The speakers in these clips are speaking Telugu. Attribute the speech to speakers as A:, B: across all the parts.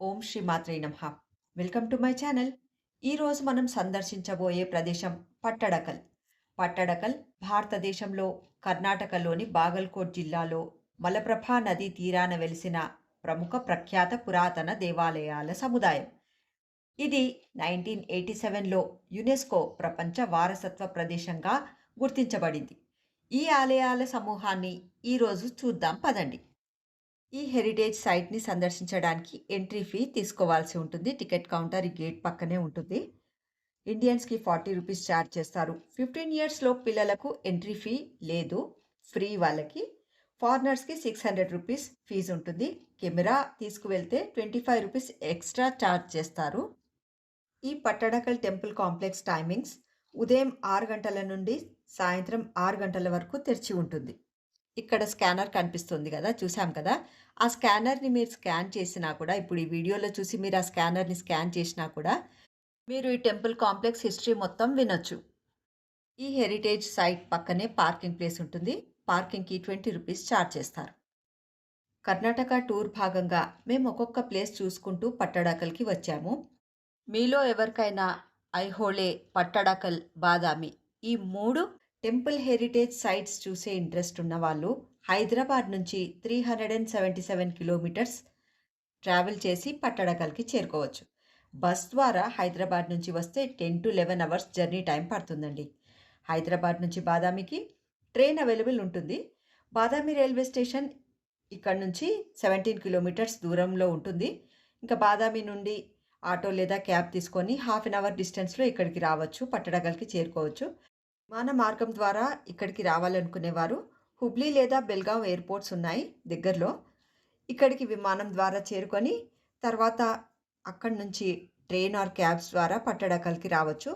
A: ఓం శ్రీ మాత్రే నమః. Welcome to my channel. ఈరోజు మనం సందర్శించబోయే ప్రదేశం పట్టడకల్. పట్టడకల్ భారతదేశంలో కర్ణాటకలోని బాగల్కోట్ జిల్లాలో మలప్రభా నదీ తీరాన వెలిసిన ప్రముఖ ప్రఖ్యాత పురాతన దేవాలయాల సముదాయం. ఇది నైన్టీన్ ఎయిటీ సెవెన్లో యునెస్కో ప్రపంచ వారసత్వ ప్రదేశంగా గుర్తించబడింది. ఈ ఆలయాల సమూహాన్ని ఈరోజు చూద్దాం. పదండి. ఈ హెరిటేజ్ సైట్ని సందర్శించడానికి ఎంట్రీ ఫీ తీసుకోవాల్సి ఉంటుంది. టికెట్ కౌంటర్ ఈ గేట్ పక్కనే ఉంటుంది. ఇండియన్స్కి ఫార్టీ రూపీస్ ఛార్జ్ చేస్తారు. ఫిఫ్టీన్ ఇయర్స్లో పిల్లలకు ఎంట్రీ ఫీ లేదు. ఫ్రీ వాళ్ళకి. ఫారినర్స్కి సిక్స్ హండ్రెడ్ రూపీస్ ఫీజు ఉంటుంది. Camera తీసుకువెళ్తే twenty five rupees extra charge చేస్తారు. ఈ పట్టడకల్ టెంపుల్ కాంప్లెక్స్ టైమింగ్స్ ఉదయం ఆరు గంటల నుండి సాయంత్రం ఆరు గంటల వరకు తెరిచి ఉంటుంది. ఇక్కడ స్కానర్ కనిపిస్తుంది కదా చూసాం కదా? ఆ స్కానర్ని మీరు స్కాన్ చేసినా కూడా ఇప్పుడు ఈ వీడియోలో చూసి మీరు ఆ స్కానర్ని స్కాన్ చేసినా కూడా మీరు ఈ టెంపుల్ కాంప్లెక్స్ హిస్టరీ మొత్తం వినొచ్చు. ఈ హెరిటేజ్ సైట్ పక్కనే పార్కింగ్ ప్లేస్ ఉంటుంది. పార్కింగ్కి ట్వంటీ రూపీస్ ఛార్జ్ చేస్తారు. కర్ణాటక టూర్ భాగంగా మేము ఒక్కొక్క ప్లేస్ చూసుకుంటూ పట్టడాకల్కి వచ్చాము. మీలో ఎవరికైనా ఐహోళే పట్టడాకల్ బాదామి ఈ మూడు టెంపుల్ హెరిటేజ్ సైట్స్ చూసే ఇంట్రెస్ట్ ఉన్న వాళ్ళు హైదరాబాద్ నుంచి three hundred and seventy seven kilometres travel చేసి పట్టడకల్కి చేరుకోవచ్చు. బస్ ద్వారా హైదరాబాద్ నుంచి వస్తే ten to eleven hours journey time పడుతుందండి. హైదరాబాద్ నుంచి బాదామికి ట్రైన్ అవైలబుల్ ఉంటుంది. బాదామి రైల్వే స్టేషన్ ఇక్కడ నుంచి సెవెంటీన్ కిలోమీటర్స్ దూరంలో ఉంటుంది. ఇంకా బాదామి నుండి ఆటో లేదా క్యాబ్ తీసుకొని హాఫ్ అన్ అవర్ డిస్టెన్స్లో ఇక్కడికి రావచ్చు పట్టడగల్కి చేరుకోవచ్చు. విమాన మార్గం ద్వారా ఇక్కడికి రావాలనుకునేవారు. హుబ్లీ లేదా బెల్గాం ఎయిర్పోర్ట్స్ ఉన్నాయి దగ్గరలో. ఇక్కడికి విమానం ద్వారా చేరుకొని తర్వాత అక్కడి నుంచి ట్రైన్ ఆర్ క్యాబ్స్ ద్వారా పట్టడకల్కి రావచ్చు.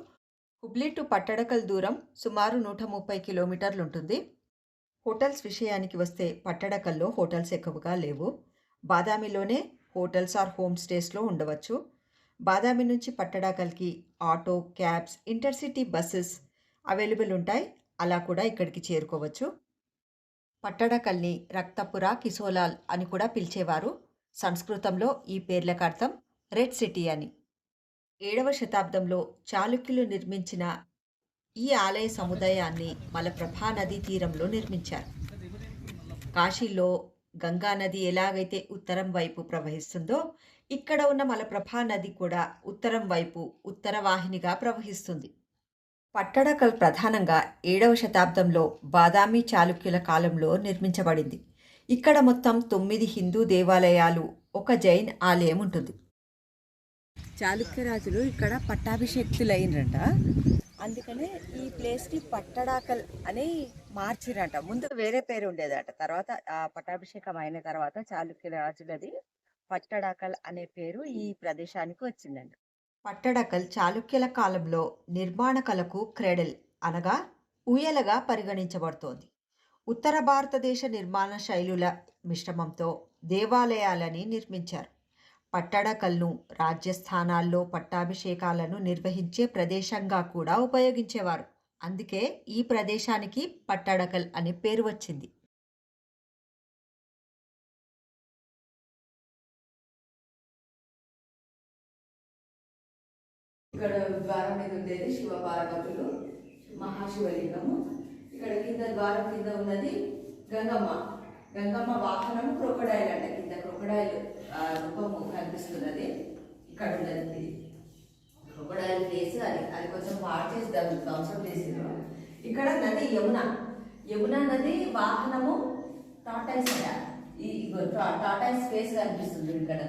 A: హుబ్లీ టు పట్టడకల్ దూరం సుమారు నూట ముప్పై కిలోమీటర్లు ఉంటుంది. హోటల్స్ విషయానికి వస్తే పట్టడకల్లో హోటల్స్ ఎక్కువగా లేవు. బాదామిలోనే హోటల్స్ ఆర్ హోమ్ స్టేస్లో ఉండవచ్చు. బాదామి నుంచి పట్టడాకల్కి auto cabs intercity buses available ఉంటాయి. అలా కూడా ఇక్కడికి చేరుకోవచ్చు. పట్టడకల్ని రక్తపుర కిసోలాల్ అని కూడా పిలిచేవారు. సంస్కృతంలో ఈ పేర్లకు అర్థం రెడ్ సిటీ అని. ఏడవ శతాబ్దంలో చాళుక్యులు నిర్మించిన ఈ ఆలయ సముదాయాన్ని మలప్రభా నదీ తీరంలో నిర్మించారు. కాశీలో గంగా నది ఎలాగైతే ఉత్తరం వైపు ప్రవహిస్తుందో ఇక్కడ ఉన్న మలప్రభా నది కూడా ఉత్తరం వైపు ఉత్తర వాహినిగా ప్రవహిస్తుంది. పట్టడకల్ ప్రధానంగా ఏడవ శతాబ్దంలో బాదామి చాళుక్యుల కాలంలో నిర్మించబడింది. ఇక్కడ మొత్తం తొమ్మిది హిందూ దేవాలయాలు ఒక జైన్ ఆలయం ఉంటుంది. చాళుక్య రాజులు ఇక్కడ పట్టాభిషేక్తులైనరంట. అందుకనే ఈ ప్లేస్ని పట్టడాకల్ అని మార్చిరంట. ముందు వేరే పేరు ఉండేదట. తర్వాత ఆ పట్టాభిషేకం అయిన తర్వాత చాళుక్య రాజులది పట్టడాకల్ అనే పేరు ఈ ప్రదేశానికి వచ్చిందండి పట్టడకల్ చాళుక్యుల కాలంలో నిర్మాణ కళకు క్రెడల్ అనగా ఊయలగా పరిగణించబడుతోంది. ఉత్తర భారతదేశ నిర్మాణ శైలుల మిశ్రమంతో దేవాలయాలని నిర్మించారు. పట్టడకల్ను రాజ్యస్థానాల్లో పట్టాభిషేకాలను నిర్వహించే ప్రదేశంగా కూడా ఉపయోగించేవారు. అందుకే ఈ ప్రదేశానికి పట్టడకల్ అనే పేరు వచ్చింది.
B: ఇక్కడ ద్వారం మీద ఉండేది శివ పార్వతులు మహాశివలింగము. ఇక్కడ కింద ద్వారం కింద ఉన్నది గంగమ్మ. గంగమ్మ వాహనము క్రొకడాయిల్ అంట. కింద క్రొకడాయిల్ రూపము కనిపిస్తున్నది. ఇక్కడ ఉన్నది క్రొకడాయిల్ ఫేస్ అది. అది కొంచెం పాడు చేసి దాన్ని ధ్వంసం చేసిండ్రు ఇక్కడ నది యమున. యమున నది వాహనము టాటాయిస్ అంట. ఈ ఇగో టాటాయిస్ ఫేస్ కనిపిస్తుంది ఇక్కడ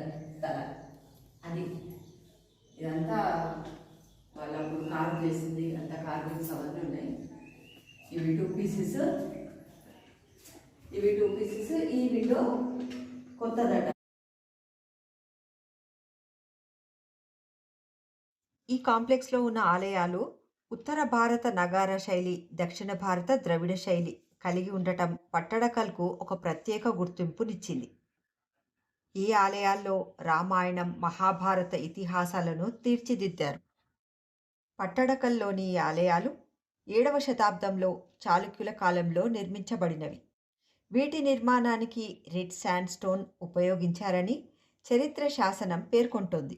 B: తల. అది. ఇదంతా వాళ్ళు అప్పుడు కార్వ్ చేసింది అంత కార్వింగ్స్ అవన్నీ ఉన్నాయి. ఇవి టూ పీసెస్ ఇవి టూ పీసెస్ ఈ విండో కొత్తదట.
A: ఈ కాంప్లెక్స్లో ఉన్న ఆలయాలు ఉత్తర భారత నగార శైలి దక్షిణ భారత ద్రవిడ శైలి కలిగి ఉండటం పట్టడకల్కు ఒక ప్రత్యేక గుర్తింపునిచ్చింది. ఈ ఆలయాల్లో రామాయణం మహాభారత ఇతిహాసాలను తీర్చిదిద్దారు. పట్టడకల్లోని ఈ ఆలయాలు ఏడవ శతాబ్దంలో చాళుక్యుల కాలంలో నిర్మించబడినవి. వీటి నిర్మాణానికి రెడ్ శాండ్ స్టోన్ ఉపయోగించారని చరిత్ర శాసనం పేర్కొంటోంది.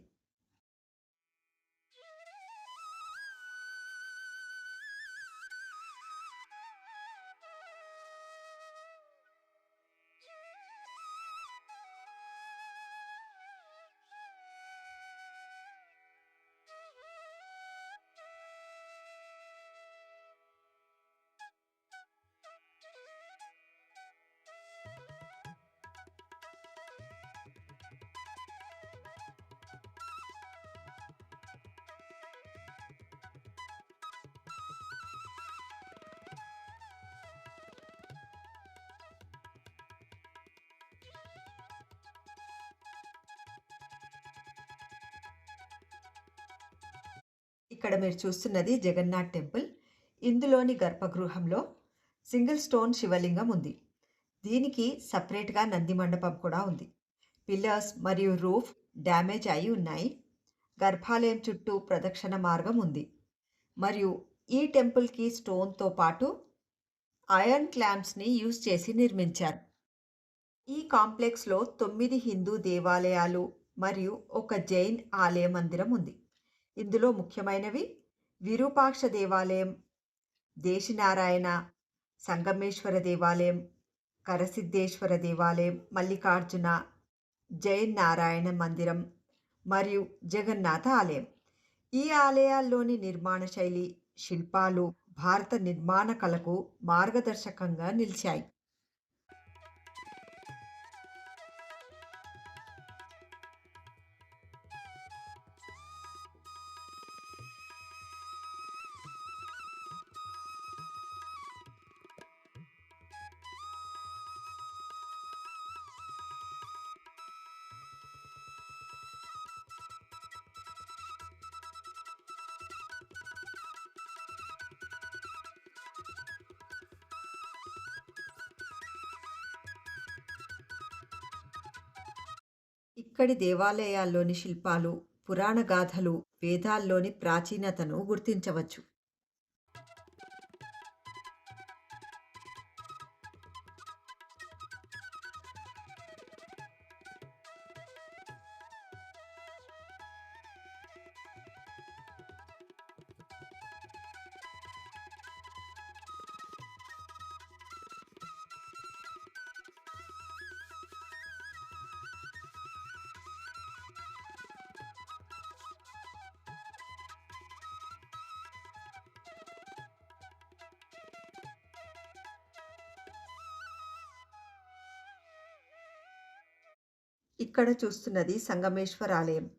A: ఇక్కడ మీరు చూస్తున్నది జగన్నాథ్ టెంపుల్. ఇందులోని గర్భగృహంలో సింగిల్ స్టోన్ శివలింగం ఉంది. దీనికి సపరేట్గా నంది మండపం కూడా ఉంది. పిల్లర్స్ మరియు రూఫ్ డ్యామేజ్ అయి ఉన్నాయి. గర్భాలయం చుట్టూ ప్రదక్షిణ మార్గం ఉంది. మరియు ఈ టెంపుల్కి స్టోన్తో పాటు ఐరన్ క్లాంప్స్ని యూజ్ చేసి నిర్మించారు. ఈ కాంప్లెక్స్లో తొమ్మిది హిందూ దేవాలయాలు మరియు ఒక జైన్ ఆలయ మందిరం ఉంది. ఇందులో ముఖ్యమైనవి విరూపాక్ష దేవాలయం దేశినారాయణ సంగమేశ్వర దేవాలయం కరసిద్ధేశ్వర దేవాలయం మల్లికార్జున జైన్ నారాయణ మందిరం మరియు జగన్నాథ ఆలయం. ఈ ఆలయాల్లోని నిర్మాణ శైలి శిల్పాలు భారత నిర్మాణ కళకు మార్గదర్శకంగా నిలిచాయి. ఇక్కడి దేవాలయాల్లోని శిల్పాలు పురాణ గాథలు వేదాల్లోని ప్రాచీనతను గుర్తించవచ్చు. ఇక్కడ చూస్తున్నది సంగమేశ్వర ఆలయం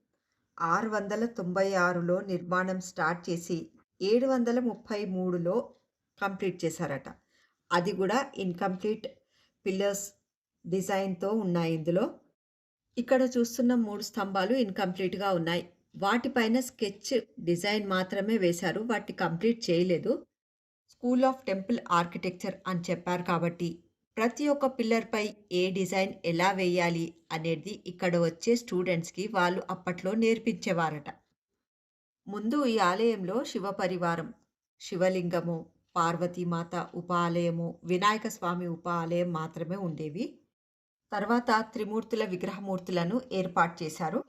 A: ఆరు వందల తొంభై ఆరులో నిర్మాణం స్టార్ట్ చేసి ఏడు వందల ముప్పై మూడులో కంప్లీట్ చేశారట. అది కూడా ఇన్కంప్లీట్ పిల్లర్స్ డిజైన్తో ఉన్నాయి ఇందులో. ఇక్కడ చూస్తున్న మూడు స్తంభాలు ఇన్కంప్లీట్గా ఉన్నాయి. వాటిపైన స్కెచ్ డిజైన్ మాత్రమే వేశారు. వాటి కంప్లీట్ చేయలేదు. స్కూల్ ఆఫ్ టెంపుల్ ఆర్కిటెక్చర్ అని చెప్పారు కాబట్టి ప్రతి ఒక్క పిల్లర్పై ఏ డిజైన్ ఎలా వేయాలి అనేది ఇక్కడ వచ్చే స్టూడెంట్స్కి వాళ్ళు అప్పట్లో నేర్పించేవారట. ముందు ఈ ఆలయంలో శివ పరివారం శివలింగము పార్వతీమాత ఉప ఆలయము వినాయక స్వామి ఉప ఆలయం మాత్రమే ఉండేవి. తర్వాత త్రిమూర్తుల విగ్రహమూర్తులను ఏర్పాటు చేశారు.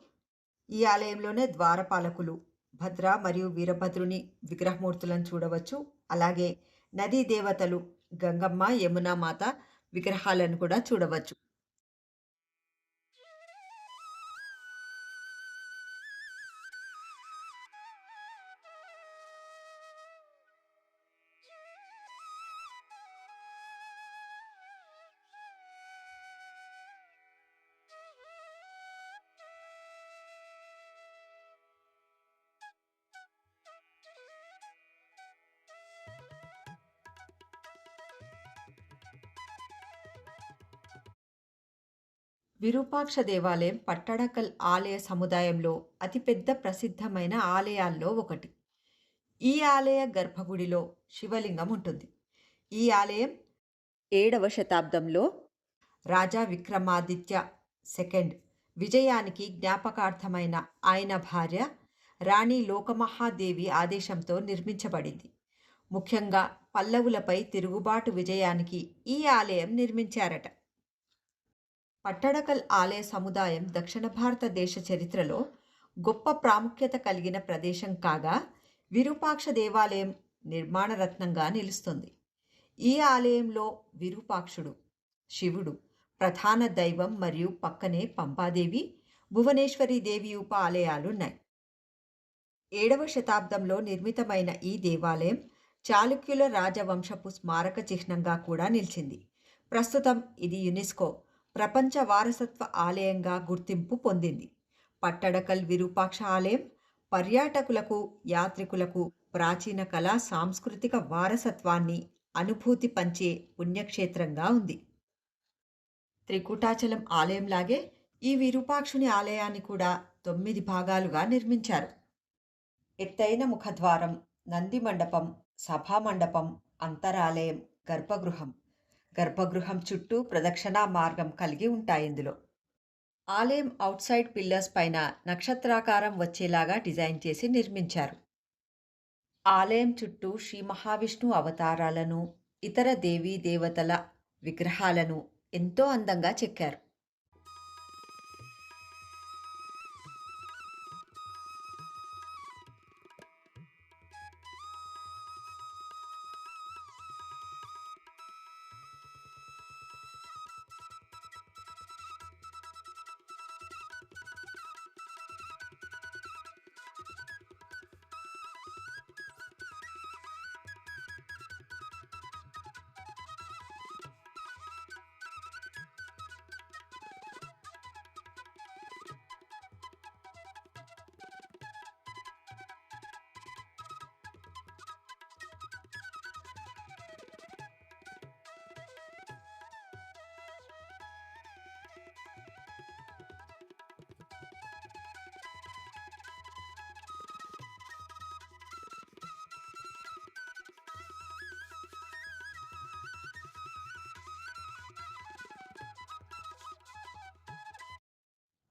A: ఈ ఆలయంలోనే ద్వారపాలకులు భద్ర మరియు వీరభద్రుని విగ్రహమూర్తులను చూడవచ్చు. అలాగే నదీ దేవతలు గంగమ్మ యమున మాత విగ్రహాలను కూడా చూడవచ్చు. విరూపాక్ష దేవాలయం పట్టడకల్ ఆలయ సముదాయంలో అతిపెద్ద ప్రసిద్ధమైన ఆలయాల్లో ఒకటి. ఈ ఆలయ గర్భగుడిలో శివలింగం ఉంటుంది. ఈ ఆలయం ఏడవ శతాబ్దంలో రాజా విక్రమాదిత్య సెకండ్ విజయానికి జ్ఞాపకార్థమైన ఆయన భార్య రాణి లోకమహాదేవి ఆదేశంతో నిర్మించబడింది. ముఖ్యంగా పల్లవులపై తిరుగుబాటు విజయానికి ఈ ఆలయం నిర్మించారట. పట్టడకల్ ఆలయ సముదాయం దక్షిణ భారతదేశ చరిత్రలో గొప్ప ప్రాముఖ్యత కలిగిన ప్రదేశం కాగా విరూపాక్ష దేవాలయం నిర్మాణ రత్నంగా నిలుస్తుంది. ఈ ఆలయంలో విరూపాక్షుడు శివుడు ప్రధాన దైవం మరియు పక్కనే పంపాదేవి భువనేశ్వరి దేవి ఉప ఆలయాలున్నాయి. ఏడవ శతాబ్దంలో నిర్మితమైన ఈ దేవాలయం చాళుక్యుల రాజవంశపు స్మారక చిహ్నంగా కూడా నిలిచింది. ప్రస్తుతం ఇది యునెస్కో ప్రపంచ వారసత్వ ఆలయంగా గుర్తింపు పొందింది. పట్టడకల్ విరూపాక్ష ఆలయం పర్యాటకులకు యాత్రికులకు ప్రాచీన కళా సాంస్కృతిక వారసత్వాన్ని అనుభూతి పంచే పుణ్యక్షేత్రంగా ఉంది. త్రికుటాచలం ఆలయంలాగే ఈ విరూపాక్షుని ఆలయాన్ని కూడా తొమ్మిది భాగాలుగా నిర్మించారు. ఎత్తైన ముఖద్వారం నంది మండపం సభామండపం అంతరాలయం గర్భగృహం గర్భగృహం చుట్టూ ప్రదక్షిణా మార్గం కలిగి ఉంటాయి ఇందులో. ఆలయం అవుట్ సైడ్ పిల్లర్స్ పైన నక్షత్రాకారం వచ్చేలాగా డిజైన్ చేసి నిర్మించారు. ఆలయం చుట్టూ శ్రీ మహావిష్ణు అవతారాలను ఇతర దేవీ దేవతల విగ్రహాలను ఎంతో అందంగా చెక్కారు.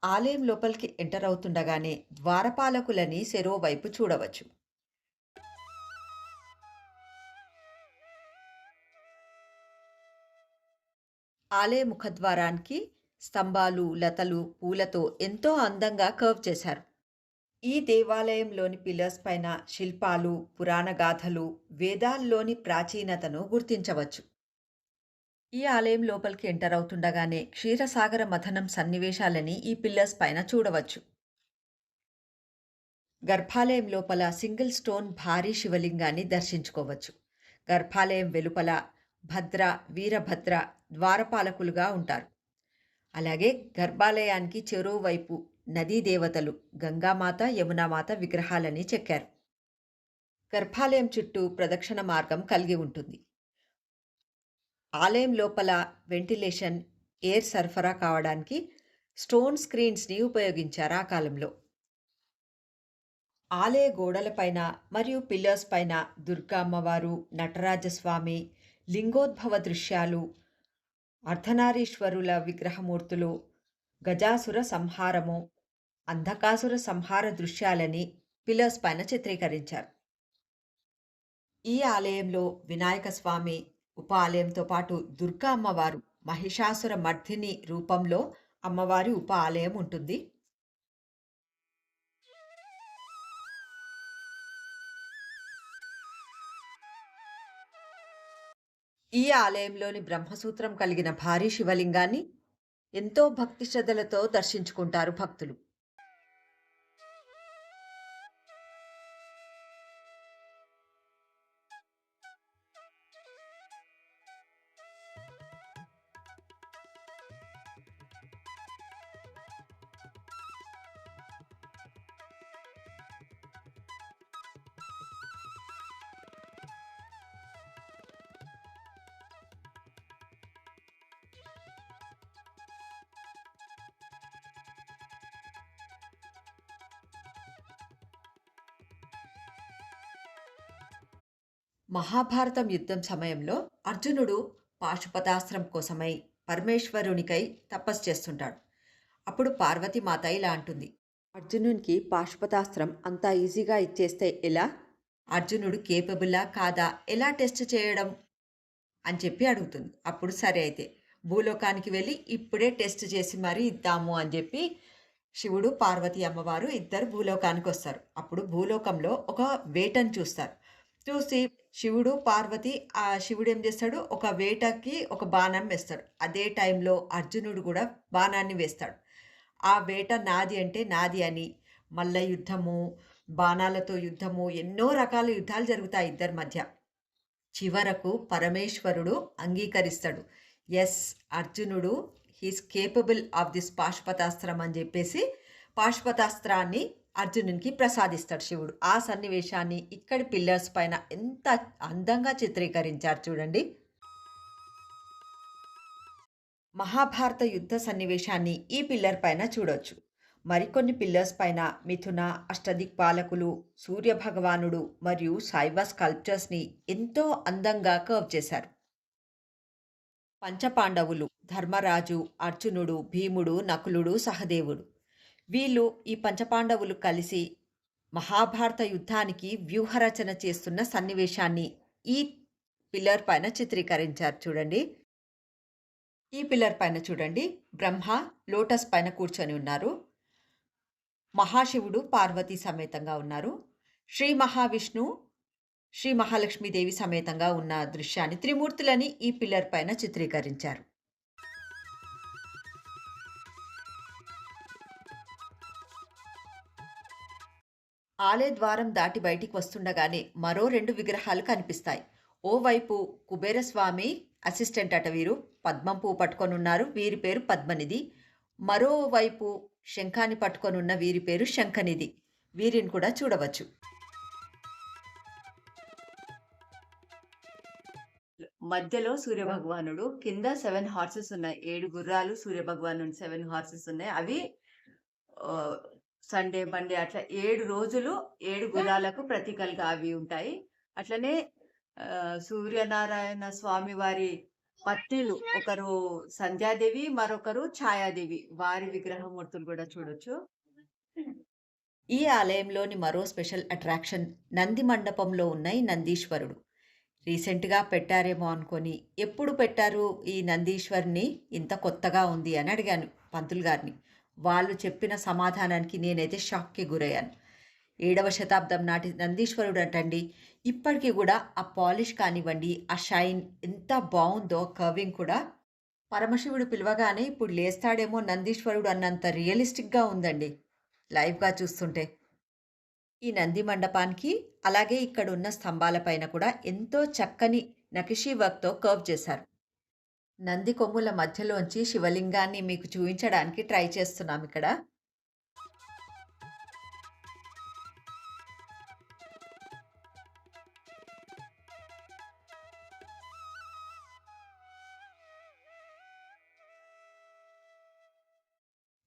A: ఆలయం లోపలికి ఎంటర్ అవుతుండగానే ద్వారపాలకులని సెరో వైపు చూడవచ్చు. ఆలయ ముఖద్వారానికి స్తంభాలు లతలు పూలతో ఎంతో అందంగా కర్వ్ చేశారు. ఈ దేవాలయంలోని పిల్లర్స్ పైన శిల్పాలు పురాణ గాథలు వేదాల్లోని ప్రాచీనతను గుర్తించవచ్చు. ఈ ఆలయం లోపలికి ఎంటర్ అవుతుండగానే క్షీరసాగర మథనం సన్నివేశాలని ఈ పిల్లర్స్ పైన చూడవచ్చు. గర్భాలయం లోపల సింగిల్ స్టోన్ భారీ శివలింగాన్ని దర్శించుకోవచ్చు. గర్భాలయం వెలుపల భద్ర వీరభద్ర ద్వారపాలకులుగా ఉంటారు. అలాగే గర్భాలయానికి చెరువువైపు నదీ దేవతలు గంగామాత యమునామాత విగ్రహాలని చెక్కారు. గర్భాలయం చుట్టూ ప్రదక్షిణ మార్గం కలిగి ఉంటుంది. ఆలయం లోపల వెంటిలేషన్ ఎయిర్ సరఫరా కావడానికి స్టోన్ స్క్రీన్స్ని ఉపయోగించారు ఆ కాలంలో. ఆలయ గోడలపైన మరియు పిల్లర్స్ పైన దుర్గా అమ్మవారు నటరాజస్వామి లింగోద్భవ దృశ్యాలు అర్ధనారీశ్వరుల విగ్రహమూర్తులు గజాసుర సంహారము అంధకాసుర సంహార దృశ్యాలని పిల్లర్స్ పైన చిత్రీకరించారు. ఈ ఆలయంలో వినాయక స్వామి ఉప ఆలయంతో పాటు దుర్గా అమ్మవారు మహిషాసుర మర్ధిని రూపంలో అమ్మవారి ఉప ఆలయం ఉంటుంది. ఈ ఆలయంలోని బ్రహ్మసూత్రం కలిగిన భారీ శివలింగాన్ని ఎంతో భక్తి శ్రద్ధలతో దర్శించుకుంటారు భక్తులు. మహాభారతం యుద్ధం సమయంలో అర్జునుడు పాశుపతాస్త్రం కోసమై పరమేశ్వరునికై తపస్సు చేస్తుంటాడు. అప్పుడు పార్వతీమాత ఇలా అంటుంది. అర్జునునికి పాశుపతాస్త్రం అంత ఈజీగా ఇచ్చేస్తే ఎలా? అర్జునుడు కేపబులా కాదా? ఎలా టెస్ట్ చేయడం? అని చెప్పి అడుగుతుంది. అప్పుడు సరే అయితే భూలోకానికి వెళ్ళి ఇప్పుడే టెస్ట్ చేసి మరీ ఇద్దాము అని చెప్పి శివుడు పార్వతి అమ్మవారు ఇద్దరు భూలోకానికి వస్తారు. అప్పుడు భూలోకంలో ఒక వేటను చూస్తారు. చూసి శివుడు పార్వతి ఆ శివుడు ఏం చేస్తాడు? ఒక వేటకి ఒక బాణం వేస్తాడు. అదే టైంలో అర్జునుడు కూడా బాణాన్ని వేస్తాడు. ఆ వేట నాది అంటే నాది అని మల్ల యుద్ధము బాణాలతో యుద్ధము ఎన్నో రకాల యుద్ధాలు జరుగుతాయి ఇద్దరి మధ్య. చివరకు పరమేశ్వరుడు అంగీకరిస్తాడు. ఎస్ అర్జునుడు హీస్ కేపబుల్ ఆఫ్ దిస్ పాశుపతాస్త్రం అని చెప్పేసి పాశుపతాస్త్రాన్ని అర్జునునికి ప్రసాదిస్తాడు శివుడు. ఆ సన్నివేశాన్ని ఇక్కడి పిల్లర్స్ పైన ఎంత అందంగా చిత్రీకరించారు చూడండి. మహాభారత యుద్ధ సన్నివేశాన్ని ఈ పిల్లర్ పైన చూడొచ్చు. మరికొన్ని పిల్లర్స్ పైన మిథున అష్టదిక్పాలకులు సూర్య భగవానుడు మరియు శైవ స్కల్ప్చర్స్ని ఎంతో అందంగా కర్వ్ చేశారు. పంచపాండవులు ధర్మరాజు అర్జునుడు భీముడు నకులుడు సహదేవుడు. వీళ్ళు ఈ పంచపాండవులు కలిసి మహాభారత యుద్ధానికి వ్యూహరచన చేస్తున్న సన్నివేశాన్ని ఈ పిల్లర్ పైన చిత్రీకరించారు చూడండి. ఈ పిల్లర్ పైన చూడండి. బ్రహ్మ లోటస్ పైన కూర్చొని ఉన్నారు. మహాశివుడు పార్వతీ సమేతంగా ఉన్నారు. శ్రీ మహావిష్ణు శ్రీ మహాలక్ష్మీదేవి సమేతంగా ఉన్న దృశ్యాన్ని త్రిమూర్తులని ఈ పిల్లర్ పైన చిత్రీకరించారు. ఆలయ ద్వారం దాటి బయటికి వస్తుండగానే మరో రెండు విగ్రహాలు కనిపిస్తాయి. ఓవైపు కుబేరస్వామి అసిస్టెంట్ అట వీరు. పద్మం పువ్వు పట్టుకొని ఉన్నారు వీరి పేరు పద్మనిధి. మరోవైపు శంఖాన్ని పట్టుకొని ఉన్న వీరి పేరు శంఖనిధి. వీరిని కూడా చూడవచ్చు. మధ్యలో సూర్యభగవానుడు కింద సెవెన్ హార్సెస్ ఉన్నాయి. ఏడు గుర్రాలు సూర్యభగవానుడు సెవెన్ హార్సెస్ ఉన్నాయి. అవి సండే మండే అట్లా ఏడు రోజులు ఏడు గుర్రాలకు ప్రతీకలుగా అవి ఉంటాయి. అట్లనే సూర్యనారాయణ స్వామి వారి పత్నిలు ఒకరు సంధ్యాదేవి మరొకరు ఛాయాదేవి. వారి విగ్రహమూర్తులు కూడా చూడొచ్చు. ఈ ఆలయంలోని మరో స్పెషల్ అట్రాక్షన్ నంది మండపంలో ఉన్న ఈ నందీశ్వరుడు. రీసెంట్గా పెట్టారేమో అనుకొని ఎప్పుడు పెట్టారు ఈ నందీశ్వరిని? ఇంత కొత్తగా ఉంది అని అడిగాను పంతులు గారిని. వాళ్ళు చెప్పిన సమాధానానికి నేనైతే షాక్కి గురయ్యాను. ఏడవ శతాబ్దం నాటి నందీశ్వరుడు అంటండి ఇప్పటికీ కూడా ఆ పాలిష్ కానివ్వండి ఆ షైన్ ఎంత బాగుందో కర్వింగ్ కూడా పరమశివుడు పిలవగానే ఇప్పుడు లేస్తాడేమో నందీశ్వరుడు అన్నంత రియలిస్టిక్గా ఉందండి లైవ్గా చూస్తుంటే. ఈ నంది మండపానికి అలాగే ఇక్కడ ఉన్న స్తంభాలపైన కూడా ఎంతో చక్కని నకిషీ వర్క్తో కర్వ్ చేశారు. నంది కొమ్ముల మధ్యలోంచి శివలింగాన్ని మీకు చూపించడానికి ట్రై చేస్తున్నాం ఇక్కడ.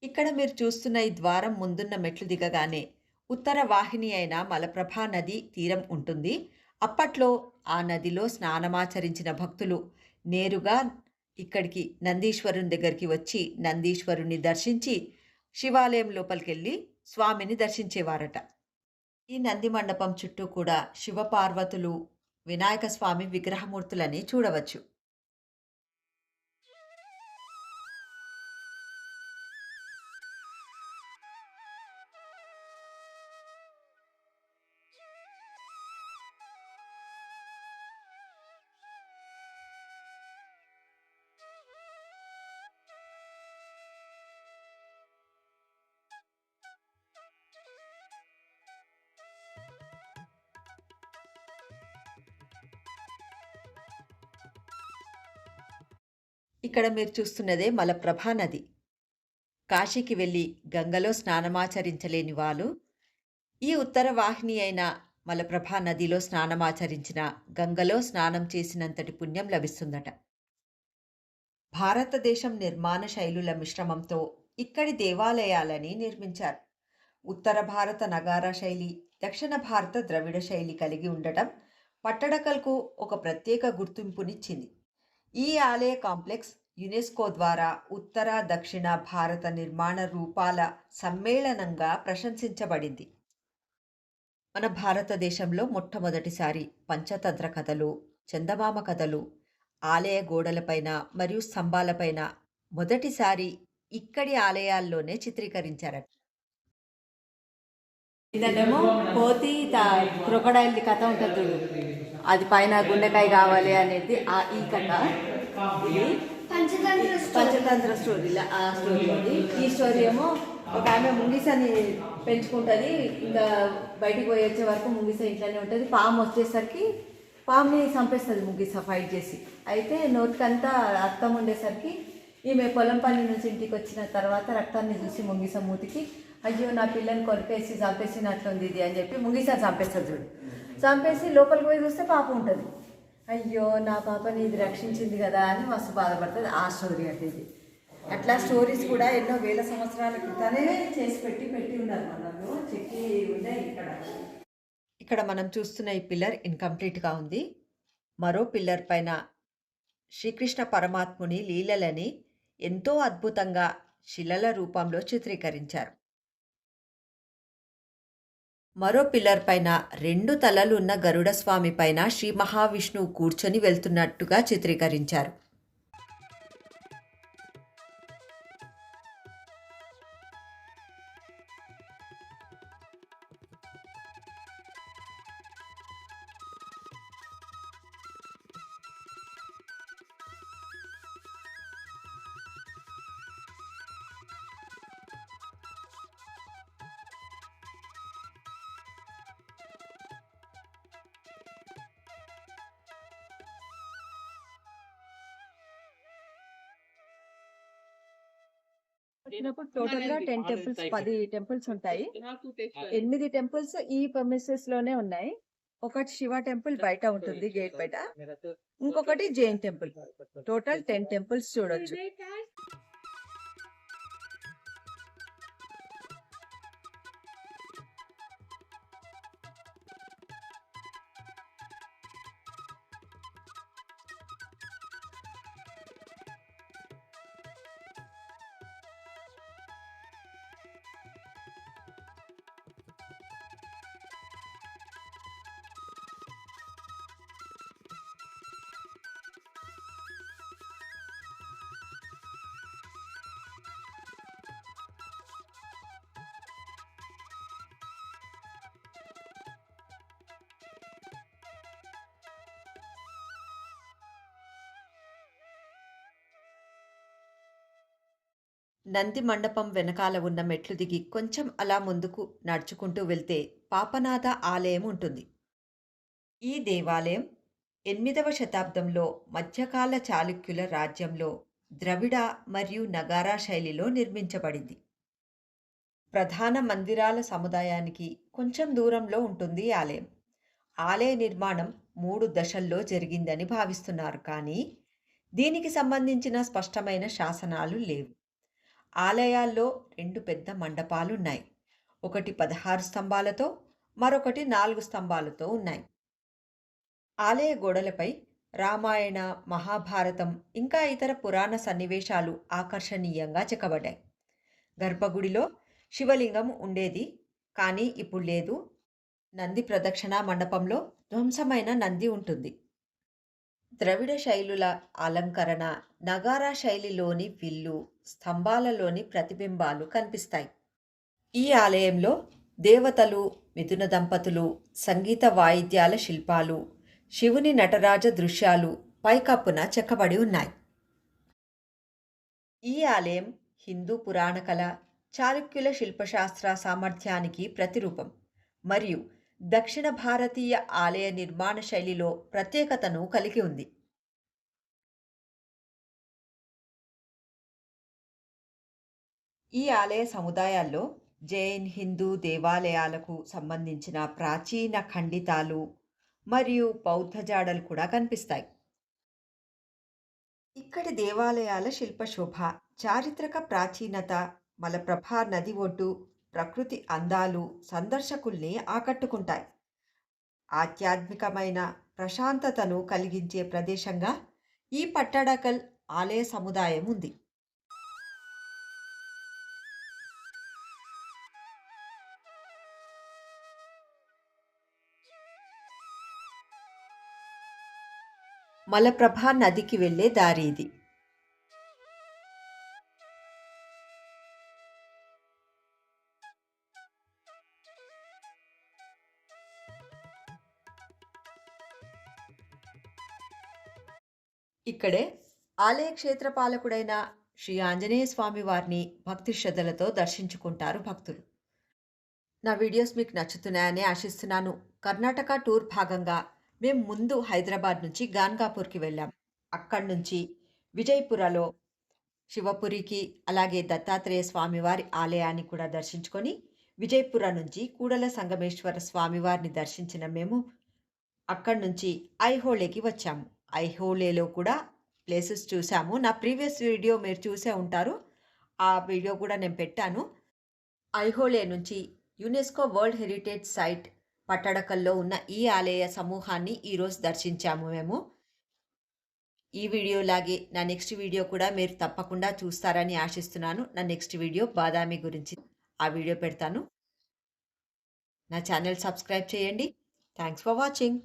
A: ఇక్కడ మీరు చూస్తున్న ఈ ద్వారం ముందున్న మెట్లు దిగగానే ఉత్తర వాహిని అయిన మలప్రభా నది తీరం ఉంటుంది. అప్పట్లో ఆ నదిలో స్నానమాచరించిన భక్తులు నేరుగా ఇక్కడికి నందీశ్వరుని దగ్గరికి వచ్చి నందీశ్వరుణ్ణి దర్శించి శివాలయం లోపలికెళ్ళి స్వామిని దర్శించేవారట. ఈ నంది మండపం చుట్టూ కూడా శివపార్వతులు వినాయక స్వామి విగ్రహమూర్తులని చూడవచ్చు. ఇక్కడ మీరు చూస్తున్నదే మలప్రభా నది. కాశీకి వెళ్ళి గంగలో స్నానమాచరించలేని వాళ్ళు ఈ ఉత్తర వాహిని అయిన మలప్రభా నదిలో స్నానమాచరించిన గంగలో స్నానం చేసినంతటి పుణ్యం లభిస్తుందట. భారతదేశం నిర్మాణ శైలుల మిశ్రమంతో ఇక్కడి దేవాలయాలని నిర్మించారు. ఉత్తర భారత నగారా శైలి దక్షిణ భారత ద్రవిడ శైలి కలిగి ఉండటం పట్టడకల్కు ఒక ప్రత్యేక గుర్తింపునిచ్చింది. ఈ ఆలయ కాంప్లెక్స్ యునెస్కో ద్వారా ఉత్తర దక్షిణ భారత నిర్మాణ రూపాల సమ్మేళనంగా ప్రశంసించబడింది మన భారతదేశంలో మొట్టమొదటిసారి పంచతంత్ర కథలు చందమామ కథలు ఆలయ గోడలపైన మరియు స్తంభాలపైన మొదటిసారి ఇక్కడి ఆలయాల్లోనే చిత్రీకరించారట.
B: ఇదేమో కోతి క్రొకడైల్ కథ ఉంటుంది అది పైన గుండెకాయ కావాలి అనేది ఆ ఈ కథ. ఇది పంచతంత్ర స్టోరీ. ఆ స్టోరీ ఉంది ఈ స్టోరీ ఏమో ఒక ఆమె ముంగిసని పెంచుకుంటుంది. ఇంకా బయటికి పోయి వచ్చే వరకు ముంగిస ఇంట్లోనే ఉంటుంది. పాము వచ్చేసరికి పాముని చంపేస్తుంది ముంగిస ఫైట్ చేసి. అయితే నోటికంతా రక్తం ఉండేసరికి ఈమె పొలం పని నుంచి ఇంటికి వచ్చిన తర్వాత రక్తాన్ని చూసి ముంగిస మూతికి అయ్యో నా పిల్లని కొరికేసి చంపేసినట్లుంది ఇది అని చెప్పి ముంగిస చంపేస్తుంది చూడు. చంపేసి లోపలికి పోయి చూస్తే పాప ఉంటుంది. అయ్యో నా పాపని ఇది రక్షించింది కదా అని మస్తు బాధపడుతుంది. ఆ స్టోరీ అంటే ఇది. అట్లా స్టోరీస్ కూడా ఎన్నో వేల సంవత్సరాల క్రితమే చేసి పెట్టి పెట్టి ఉన్నారు మనలో చెక్కి ఉన్నాయి ఇక్కడ.
A: ఇక్కడ మనం చూస్తున్న ఈ పిల్లర్ ఇన్కంప్లీట్గా ఉంది. మరో పిల్లర్ పైన శ్రీకృష్ణ పరమాత్ముని లీలలని ఎంతో అద్భుతంగా శిలల రూపంలో చిత్రీకరించారు. మరో పిల్లర్ పైన రెండు తలలు ఉన్న గరుడ స్వామి పైన శ్రీ మహావిష్ణువు కూర్చొని వెళ్తున్నట్టుగా చిత్రీకరించారు.
C: టోటల్గా టెన్ టెంపుల్స్ పది టెంపుల్స్ ఉంటాయి. ఎనిమిది టెంపుల్స్ ఈ ప్రమిసెస్లోనే ఉన్నాయి. ఒకటి శివ టెంపుల్ బయట ఉంటుంది గేట్ బయట. ఇంకొకటి Jain temple. Total ten temples చూడొచ్చు. నంది మండపం వెనకాల ఉన్న మెట్లు దిగి కొంచెం అలా ముందుకు నడుచుకుంటూ వెళ్తే పాపనాథ ఆలయం ఉంటుంది. ఈ దేవాలయం ఎనిమిదవ శతాబ్దంలో మధ్యకాల చాళుక్యుల రాజ్యంలో ద్రవిడ మరియు నగారా శైలిలో నిర్మించబడింది. ప్రధాన మందిరాల సముదాయానికి కొంచెం దూరంలో ఉంటుంది ఆలయం. ఆలయ నిర్మాణం మూడు దశల్లో జరిగిందని భావిస్తున్నారు కానీ దీనికి సంబంధించిన స్పష్టమైన శాసనాలు లేవు. ఆలయాల్లో రెండు పెద్ద మండపాలున్నాయి. ఒకటి పదహారు స్తంభాలతో మరొకటి నాలుగు స్తంభాలతో ఉన్నాయి. ఆలయ గోడలపై రామాయణ మహాభారతం ఇంకా ఇతర పురాణ సన్నివేశాలు ఆకర్షణీయంగా చెక్కబడ్డాయి. గర్భగుడిలో శివలింగం ఉండేది కానీ ఇప్పుడు లేదు. నంది ప్రదక్షిణా మండపంలో ధ్వంసమైన నంది ఉంటుంది. ద్రవిడ శైలుల అలంకరణ నగారా శైలిలోని విల్లు స్తంభాలలోని ప్రతిబింబాలు కనిపిస్తాయి. ఈ ఆలయంలో దేవతలు మిథున దంపతులు సంగీత వాయిద్యాల శిల్పాలు శివుని నటరాజ దృశ్యాలు పైకప్పున చెక్కబడి ఉన్నాయి. ఈ ఆలయం హిందూ పురాణ కళ చాళుక్యుల శిల్పశాస్త్ర సామర్థ్యానికి ప్రతిరూపం. మరియు దక్షిణ భారతీయ ఆలయ నిర్మాణ శైలిలో ప్రత్యేకతను కలిగి ఉంది. ఈ ఆలయ సముదాయాల్లో జైన్ హిందూ దేవాలయాలకు సంబంధించిన ప్రాచీన ఖండితాలు మరియు బౌద్ధ జాడలు కూడా కనిపిస్తాయి. ఇక్కడి దేవాలయాల శిల్పశోభ చారిత్రక ప్రాచీనత మలప్రభా నది ఒడ్డు ప్రకృతి అందాలు సందర్శకుల్ని ఆకట్టుకుంటాయి. ఆధ్యాత్మికమైన ప్రశాంతతను కలిగించే ప్రదేశంగా ఈ పట్టడకల్ ఆలయ సముదాయం ఉంది.
A: మలప్రభా నదికి వెళ్ళే దారి ఇది. ఇక్కడే ఆలయ క్షేత్రపాలకుడైన శ్రీ ఆంజనేయ స్వామి వారిని భక్తి శ్రద్ధలతో దర్శించుకుంటారు భక్తులు. నా వీడియోస్ మీకు నచ్చుతున్నాయని ఆశిస్తున్నాను. కర్ణాటక టూర్ భాగంగా మేము ముందు హైదరాబాద్ నుంచి గాన్గాపూర్కి వెళ్ళాం. అక్కడి నుంచి విజయపురలో శివపురికి అలాగే దత్తాత్రేయ స్వామివారి ఆలయాన్ని కూడా దర్శించుకొని విజయపుర నుంచి కూడల సంగమేశ్వర స్వామివారిని దర్శించిన మేము అక్కడి నుంచి ఐహోళేకి వచ్చాము. ఐహోళేలో కూడా ప్లేసెస్ చూసాము నా ప్రీవియస్ వీడియో మీరు చూసే ఉంటారు. ఆ వీడియో కూడా నేను పెట్టాను. ఐహోళే నుంచి యునెస్కో వరల్డ్ హెరిటేజ్ సైట్ పట్టడకల్లో ఉన్న ఈ ఆలయ సమూహాన్ని ఈరోజు దర్శించాము మేము. ఈ వీడియో లాగే నా నెక్స్ట్ వీడియో కూడా మీరు తప్పకుండా చూస్తారని ఆశిస్తున్నాను. నా నెక్స్ట్ వీడియో బాదామి గురించి ఆ వీడియో పెడతాను. నా ఛానల్ సబ్స్క్రైబ్ చేయండి. Thanks for watching